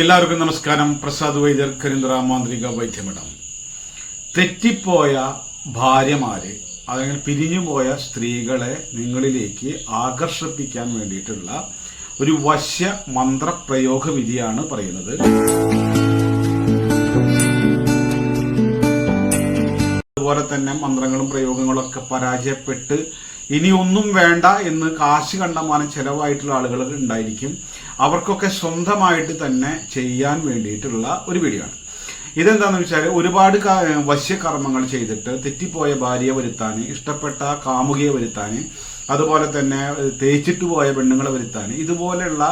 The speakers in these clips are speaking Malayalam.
എല്ലാവർക്കും നമസ്കാരം. പ്രസാദ് വൈദ്യർ കരിന്ദ്ര മാന്ത്രിക വൈദ്യമഠം. തെറ്റിപ്പോയ ഭാര്യമാരെ അല്ലെങ്കിൽ പിരിഞ്ഞുപോയ സ്ത്രീകളെ നിങ്ങളിലേക്ക് ആകർഷിപ്പിക്കാൻ വേണ്ടിയിട്ടുള്ള ഒരു വശ്യ മന്ത്രപ്രയോഗ വിധിയാണ് പറയുന്നത്. അതുപോലെ തന്നെ മന്ത്രങ്ങളും പ്രയോഗങ്ങളും ഒക്കെ പരാജയപ്പെട്ട് ഇനി ഒന്നും വേണ്ട എന്ന് കാശ് കണ്ടമാനം ചെലവായിട്ടുള്ള ആളുകൾ ഉണ്ടായിരിക്കും. അവർക്കൊക്കെ സ്വന്തമായിട്ട് തന്നെ ചെയ്യാൻ വേണ്ടിയിട്ടുള്ള ഒരു വീഡിയോ ആണ് ഇതെന്താണെന്ന് വെച്ചാൽ ഒരുപാട് വശ്യകർമ്മങ്ങൾ ചെയ്തിട്ട് തെറ്റിപ്പോയ ഭാര്യയെ വരുത്താൻ ഇഷ്ടപ്പെട്ട കാമുകിയെ വരുത്താൻ അതുപോലെ തന്നെ തേച്ചിട്ട് പോയ പെണ്ണുങ്ങളെ വരുത്താൻ ഇതുപോലെയുള്ള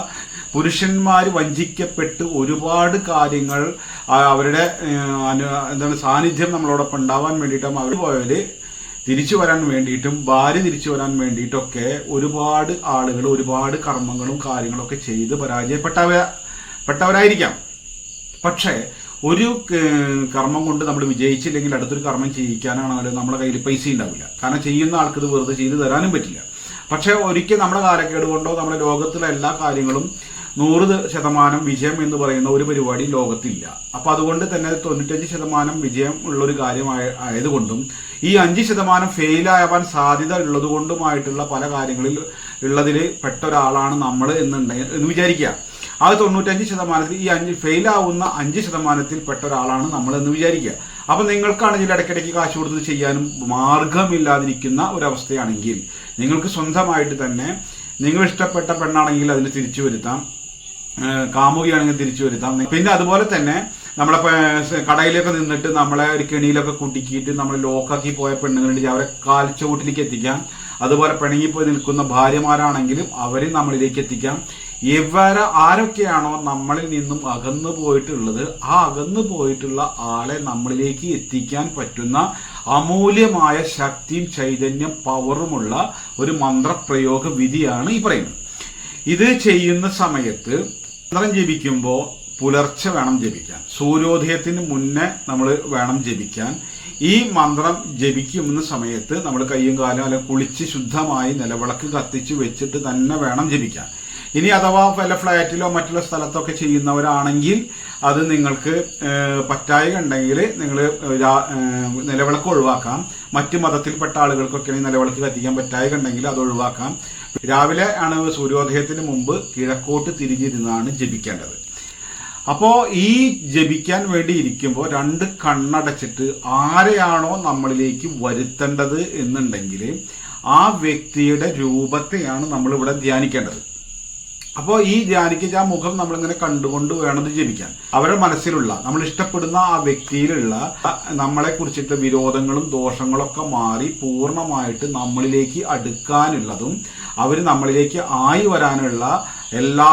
പുരുഷന്മാർ വഞ്ചിക്കപ്പെട്ട് ഒരുപാട് കാര്യങ്ങൾ അവരുടെ എന്താണ് സാന്നിധ്യം നമ്മളോടൊപ്പം ഉണ്ടാവാൻ വേണ്ടിയിട്ടും അവർ പോയവര് തിരിച്ചു വരാൻ വേണ്ടിയിട്ടും ഭാര്യ തിരിച്ചു വരാൻ വേണ്ടിയിട്ടൊക്കെ ഒരുപാട് ആളുകൾ ഒരുപാട് കർമ്മങ്ങളും കാര്യങ്ങളൊക്കെ ചെയ്ത് പരാജയപ്പെട്ടവ പെട്ടവരായിരിക്കാം. പക്ഷേ ഒരു കർമ്മം കൊണ്ട് നമ്മൾ വിജയിച്ചില്ലെങ്കിൽ അടുത്തൊരു കർമ്മം ചെയ്യിക്കാനാണെങ്കിലും നമ്മുടെ കയ്യിൽ പൈസ ഉണ്ടാവില്ല. കാരണം ചെയ്യുന്ന ആൾക്ക് ഇത് വെറുതെ ചെയ്തു തരാനും പറ്റില്ല. പക്ഷേ ഒരിക്കൽ നമ്മുടെ കാലക്കേട് കൊണ്ടോ നമ്മുടെ ലോകത്തിലെ എല്ലാ കാര്യങ്ങളും നൂറ് ശതമാനം വിജയം എന്ന് പറയുന്ന ഒരു പരിപാടി ലോകത്തില്ല. അപ്പൊ അതുകൊണ്ട് തന്നെ തൊണ്ണൂറ്റഞ്ച് ശതമാനം വിജയം ഉള്ള ഒരു കാര്യമായ ആയതുകൊണ്ടും ഈ അഞ്ച് ശതമാനം ഫെയിലാവാൻ സാധ്യത ഉള്ളതുകൊണ്ടുമായിട്ടുള്ള പല കാര്യങ്ങളിൽ ഉള്ളതിൽ പെട്ട ഒരാളാണ് നമ്മൾ എന്നുണ്ടെങ്കിൽ എന്ന് വിചാരിക്കുക. ആ തൊണ്ണൂറ്റഞ്ച് ശതമാനത്തിൽ ഈ അഞ്ച് ഫെയിലാവുന്ന അഞ്ച് ശതമാനത്തിൽ പെട്ട ഒരാളാണ് നമ്മൾ എന്ന് വിചാരിക്കുക. അപ്പൊ നിങ്ങൾക്കാണെങ്കിൽ ഇടയ്ക്കിടയ്ക്ക് കാശ് കൊടുത്ത് ചെയ്യാനും മാർഗമില്ലാതിരിക്കുന്ന ഒരവസ്ഥയാണെങ്കിൽ നിങ്ങൾക്ക് സ്വന്തമായിട്ട് തന്നെ നിങ്ങൾ ഇഷ്ടപ്പെട്ട പെണ്ണാണെങ്കിൽ അതിന് തിരിച്ചു വരുത്താം. കാമുകിയാണെങ്കിൽ തിരിച്ചു വരുത്താം. പിന്നെ അതുപോലെ തന്നെ നമ്മളെ കടയിലൊക്കെ നിന്നിട്ട് നമ്മളെ ഒരു കെണിയിലൊക്കെ കുട്ടിക്കിയിട്ട് നമ്മൾ ലോക്കാക്കി പോയ പെണ്ണുങ്ങളുണ്ട്. അവരെ കാൽച്ചുവട്ടിലേക്ക് എത്തിക്കാം. അതുപോലെ പിണങ്ങിപ്പോയി നിൽക്കുന്ന ഭാര്യമാരാണെങ്കിലും അവരെ നമ്മളിലേക്ക് എത്തിക്കാം. ഇവരെ ആരൊക്കെയാണോ നമ്മളിൽ നിന്നും അകന്നു പോയിട്ടുള്ളത് ആ അകന്നു പോയിട്ടുള്ള ആളെ നമ്മളിലേക്ക് എത്തിക്കാൻ പറ്റുന്ന അമൂല്യമായ ശക്തിയും ചൈതന്യം പവറുമുള്ള ഒരു മന്ത്രപ്രയോഗ വിധിയാണ് ഈ പറയുന്നത്. ഇത് ചെയ്യുന്ന സമയത്ത് മന്ത്രം ജപിക്കുമ്പോൾ പുലർച്ചെ വേണം ജപിക്കാൻ. സൂര്യോദയത്തിന് മുന്നേ നമ്മൾ വേണം ജപിക്കാൻ. ഈ മന്ത്രം ജപിക്കുന്ന സമയത്ത് നമ്മൾ കയ്യും കാലും അല്ലെങ്കിൽ കുളിച്ച് ശുദ്ധമായി നിലവിളക്ക് കത്തിച്ച് വെച്ചിട്ട് തന്നെ വേണം ജപിക്കാൻ. ഇനി അഥവാ വല്ല ഫ്ലാറ്റിലോ മറ്റുള്ള സ്ഥലത്തൊക്കെ ചെയ്യുന്നവരാണെങ്കിൽ അത് നിങ്ങൾക്ക് പറ്റായ ഉണ്ടെങ്കിൽ നിങ്ങൾ നിലവിളക്ക് ഒഴിവാക്കാം. മറ്റ് മതത്തിൽപ്പെട്ട ആളുകൾക്കൊക്കെ നിലവിളക്ക് കത്തിക്കാൻ പറ്റായ ഉണ്ടെങ്കിൽ അത് ഒഴിവാക്കാം. രാവിലെ ആണ് സൂര്യോദയത്തിന് മുമ്പ് കിഴക്കോട്ട് തിരിഞ്ഞിരുന്നാണ് ജപിക്കേണ്ടത്. അപ്പോൾ ഈ ജപിക്കാൻ വേണ്ടി ഇരിക്കുമ്പോൾ രണ്ട് കണ്ണടച്ചിട്ട് ആരെയാണോ നമ്മളിലേക്ക് വരുത്തേണ്ടത് എന്നുണ്ടെങ്കിൽ ആ വ്യക്തിയുടെ രൂപത്തെയാണ് നമ്മൾ ഇവിടെ ധ്യാനിക്കേണ്ടത്. അപ്പോൾ ഈ ധ്യാനിക്കുന്ന ആ മുഖം നമ്മളിങ്ങനെ കണ്ടുകൊണ്ട് വേണം ജപിക്കാൻ അവരുടെ മനസ്സിലുള്ള നമ്മൾ ഇഷ്ടപ്പെടുന്ന ആ വ്യക്തിയിലുള്ള നമ്മളെ കുറിച്ചിട്ട് വിരോധങ്ങളും ദോഷങ്ങളൊക്കെ മാറി പൂർണമായിട്ട് നമ്മളിലേക്ക് അടുക്കാനുള്ളതും അവർ നമ്മളിലേക്ക് ആയി വരാനുള്ള എല്ലാ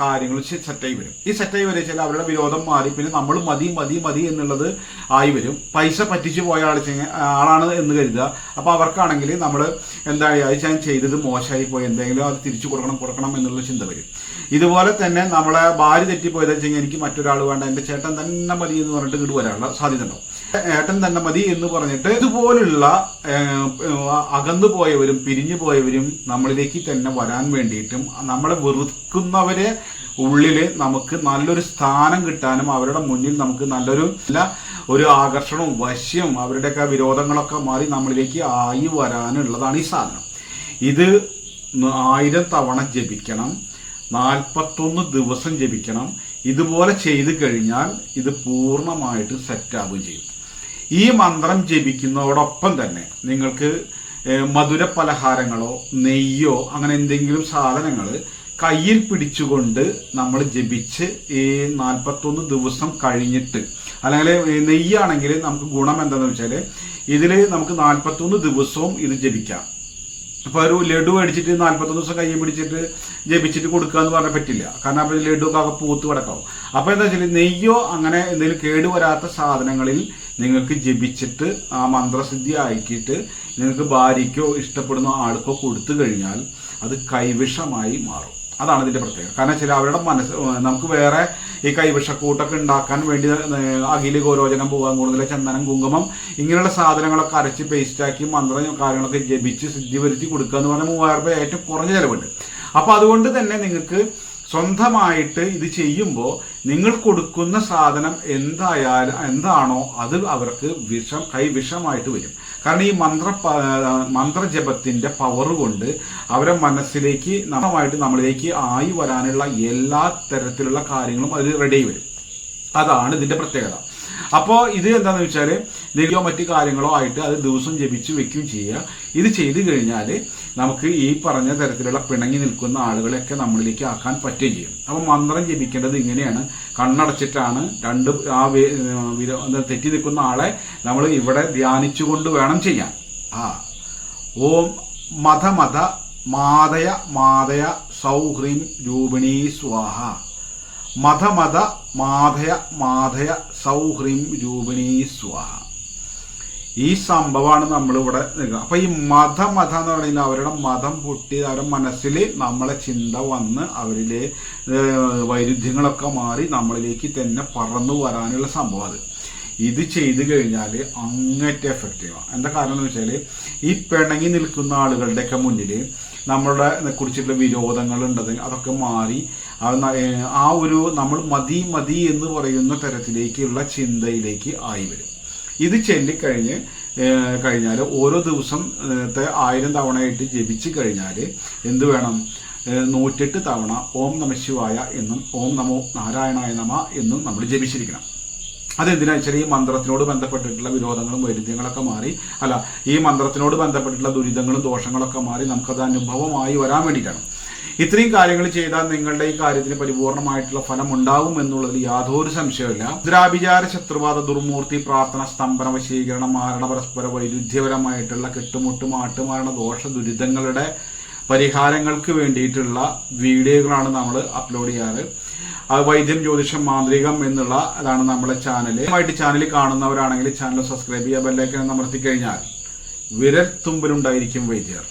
കാര്യങ്ങളും സെറ്റായി വരും. ഈ സെറ്റായി വരെ വെച്ചാൽ അവരുടെ വിരോധം മാറി പിന്നെ നമ്മൾ മതി മതി മതി എന്നുള്ളത് ആയി വരും. പൈസ പറ്റിച്ചു പോയ ആൾ ആളാണ് എന്ന് കരുതുക. അപ്പോൾ അവർക്കാണെങ്കിൽ നമ്മൾ എന്താ അത് ചെയ്തത് മോശമായി പോയി. എന്തെങ്കിലും അത് തിരിച്ചു കൊടുക്കണം കൊടുക്കണം എന്നുള്ള ചിന്ത വരും. ഇതുപോലെ തന്നെ നമ്മളെ ഭാര്യ തെറ്റിപ്പോയത് വെച്ചെങ്കിൽ എനിക്ക് മറ്റൊരാൾ വേണ്ട എന്റെ ചേട്ടൻ തന്നെ മതി എന്ന് പറഞ്ഞിട്ട് ഇങ്ങോട്ട് വരാനുള്ള സാധ്യത ഉണ്ടോ ഏട്ടൻ തന്നെ മതി എന്ന് പറഞ്ഞിട്ട് ഇതുപോലുള്ള അകന്നു പോയവരും പിരിഞ്ഞു പോയവരും നമ്മളിലേക്ക് തന്നെ വരാൻ വേണ്ടിയിട്ടും നമ്മളെ വെറുക്കുന്നവരെ ഉള്ളിൽ നമുക്ക് നല്ലൊരു സ്ഥാനം കിട്ടാനും അവരുടെ മുന്നിൽ നമുക്ക് നല്ലൊരു നല്ല ഒരു ആകർഷണവും വശ്യവും അവരുടെയൊക്കെ വിരോധങ്ങളൊക്കെ മാറി നമ്മളിലേക്ക് ആയി വരാനുള്ളതാണ് ഈ സാധനം. ഇത് ആയിരം തവണ ജപിക്കണം. നാൽപ്പത്തൊന്ന് ദിവസം ജപിക്കണം. ഇതുപോലെ ചെയ്തു കഴിഞ്ഞാൽ ഇത് പൂർണമായിട്ട് സെറ്റാവുകയും ചെയ്യും. ഈ മന്ത്രം ജപിക്കുന്നതോടൊപ്പം തന്നെ നിങ്ങൾക്ക് മധുര പലഹാരങ്ങളോ നെയ്യോ അങ്ങനെ എന്തെങ്കിലും സാധനങ്ങൾ കയ്യിൽ പിടിച്ചുകൊണ്ട് നമ്മൾ ജപിച്ച് ഈ നാൽപ്പത്തൊന്ന് ദിവസം കഴിഞ്ഞിട്ട് അല്ലെങ്കിൽ നെയ്യാണെങ്കിൽ നമുക്ക് ഗുണം എന്താണെന്ന് വെച്ചാൽ ഇതിൽ നമുക്ക് നാൽപ്പത്തൊന്ന് ദിവസവും ഇത് ജപിക്കാം. അപ്പൊ ഒരു ലഡു മേടിച്ചിട്ട് നാല്പത്തൊന്ന് ദിവസം കൈ പിടിച്ചിട്ട് ജപിച്ചിട്ട് കൊടുക്കുക എന്ന് പറഞ്ഞാൽ പറ്റില്ല. കാരണം അപ്പൊ ലഡു ഒക്കെ പൂത്ത് കിടക്കാവും. അപ്പൊ എന്താ വെച്ചാൽ നെയ്യോ അങ്ങനെ എന്തെങ്കിലും കേടുവരാത്ത സാധനങ്ങളിൽ നിങ്ങൾക്ക് ജപിച്ചിട്ട് ആ മന്ത്രസിദ്ധി ആക്കിയിട്ട് നിങ്ങൾക്ക് ഭാര്യയ്ക്കോ ഇഷ്ടപ്പെടുന്ന ആൾക്കോ കൊടുത്തു കഴിഞ്ഞാൽ അത് കൈവിഷമായി മാറും. അതാണ് ഇതിന്റെ പ്രത്യേകത. കാരണം ചില അവരുടെ മനസ്സ് നമുക്ക് വേറെ ഈ കൈവിഷക്കൂട്ടൊക്കെ ഉണ്ടാക്കാൻ വേണ്ടി അഖില ഗോരോചനം പോകാൻ കൂടുതൽ ചന്ദനം കുങ്കുമം ഇങ്ങനെയുള്ള സാധനങ്ങളൊക്കെ അരച്ച് പേസ്റ്റാക്കി മന്ത്രം കാര്യങ്ങളൊക്കെ ജപിച്ച് സിദ്ധി വരുത്തി കൊടുക്കുക എന്ന് പറഞ്ഞാൽ മൂവായിരം രൂപ ഏറ്റവും കുറഞ്ഞ ചിലവുണ്ട്. അപ്പൊ അതുകൊണ്ട് തന്നെ നിങ്ങൾക്ക് സ്വന്തമായിട്ട് ഇത് ചെയ്യുമ്പോൾ നിങ്ങൾ കൊടുക്കുന്ന സാധനം എന്തായാലും എന്താണോ അത് അവർക്ക് വിഷം കൈവിഷമായിട്ട് വരും. കാരണം ഈ മന്ത്ര മന്ത്രജപത്തിന്റെ പവർ കൊണ്ട് അവരെ മനസ്സിലേക്ക് നന്നായിട്ട് നമ്മളിലേക്ക് ആയി വരാനുള്ള എല്ലാ തരത്തിലുള്ള കാര്യങ്ങളും അതിൽ റെഡി വരും. അതാണ് ഇതിന്റെ പ്രത്യേകത. അപ്പോൾ ഇത് എന്താണെന്ന് വെച്ചാൽ നിങ്ങളോ മറ്റു കാര്യങ്ങളോ ആയിട്ട് അത് ദിവസം ജപിച്ച് വെക്കുകയും ചെയ്യുക. ഇത് ചെയ്തു കഴിഞ്ഞാൽ നമുക്ക് ഈ പറഞ്ഞ തരത്തിലുള്ള പിണങ്ങി നിൽക്കുന്ന ആളുകളെയൊക്കെ നമ്മളിലേക്ക് ആക്കാൻ പറ്റുകയും ചെയ്യും. അപ്പോൾ മന്ത്രം ജപിക്കേണ്ടത് ഇങ്ങനെയാണ്. കണ്ണടച്ചിട്ടാണ് രണ്ട് ആ തെറ്റി നിൽക്കുന്ന ആളെ നമ്മൾ ഇവിടെ ധ്യാനിച്ചുകൊണ്ട് വേണം ചെയ്യാൻ. ആ. ഓം മത മത മാതയ മാതയ സൗഹ്രീം രൂപിണീ സ്വാഹ. മത മത മാധയ മാധയ സൗഹ്രീം രൂപിണീ സ്വാഹ ഈ സംഭവമാണ് നമ്മളിവിടെ നിൽക്കുന്നത് അപ്പൊ ഈ മതമത മത എന്ന് പറയുന്നത് അവരുടെ മതം പൊട്ടി അവരുടെ മനസ്സിൽ നമ്മളെ ചിന്ത വന്ന് അവരിലെ വൈരുദ്ധ്യങ്ങളൊക്കെ മാറി നമ്മളിലേക്ക് തന്നെ പറന്നു വരാനുള്ള സംഭവം അത്. ഇത് ചെയ്തു കഴിഞ്ഞാൽ അങ്ങേറ്റ എഫക്റ്റീവാണ് എന്താ കാരണം എന്ന് വെച്ചാൽ ഈ പിണങ്ങി നിൽക്കുന്ന ആളുകളുടെയൊക്കെ മുന്നിൽ നമ്മളുടെ കുറിച്ചിട്ടുള്ള വിരോധങ്ങൾ ഉണ്ടത് അതൊക്കെ മാറി ആ ഒരു നമ്മൾ മതി മതി എന്ന് പറയുന്ന തരത്തിലേക്കുള്ള ചിന്തയിലേക്ക് ആയി വരും. ഇത് ചൊല്ലിക്കഴിഞ്ഞ് കഴിഞ്ഞാൽ ഓരോ ദിവസം ആയിരം തവണയായിട്ട് ജപിച്ചു കഴിഞ്ഞാൽ എന്ത് വേണം? നൂറ്റെട്ട് തവണ ഓം നമശിവായ എന്നും ഓം നമോ നാരായണായ നമ എന്നും നമ്മൾ ജപിച്ചിരിക്കണം. അതെന്തിനാ വെച്ചാൽ ഈ മന്ത്രത്തിനോട് ബന്ധപ്പെട്ടിട്ടുള്ള വിരോധങ്ങളും വൈരുദ്ധ്യങ്ങളൊക്കെ മാറി. അല്ല ഈ മന്ത്രത്തിനോട് ബന്ധപ്പെട്ടിട്ടുള്ള ദുരിതങ്ങളും ദോഷങ്ങളൊക്കെ മാറി നമുക്കത് അനുഭവമായി വരാൻ വേണ്ടിയിട്ടാണ്. ഇത്രയും കാര്യങ്ങൾ ചെയ്താൽ നിങ്ങളുടെ ഈ കാര്യത്തിന് പരിപൂർണമായിട്ടുള്ള ഫലം ഉണ്ടാവും എന്നുള്ളതിൽ യാതൊരു സംശയമില്ല ദ്രാഭിചാര ശത്രുവാദ ദുർമൂർത്തി പ്രാർത്ഥന സ്തംഭന വശീകരണം മാരണ പരസ്പര വൈരുദ്ധ്യപരമായിട്ടുള്ള കെട്ടുമുട്ട് മാട്ടുമാരണ ദോഷ ദുരിതങ്ങളുടെ പരിഹാരങ്ങൾക്ക് വേണ്ടിയിട്ടുള്ള വീഡിയോകളാണ് നമ്മൾ അപ്ലോഡ് ചെയ്യാറ്. അത് വൈദ്യം ജ്യോതിഷം മാന്ത്രികം എന്നുള്ള അതാണ് നമ്മുടെ ചാനൽ ആയിട്ട് ചാനൽ കാണുന്നവരാണെങ്കിൽ ചാനൽ സബ്സ്ക്രൈബ് ചെയ്യുക ബെല്ലൈക്കൻ അമർത്തി കഴിഞ്ഞാൽ വിരൽ തുമ്പിലുണ്ടായിരിക്കും വൈദ്യർ.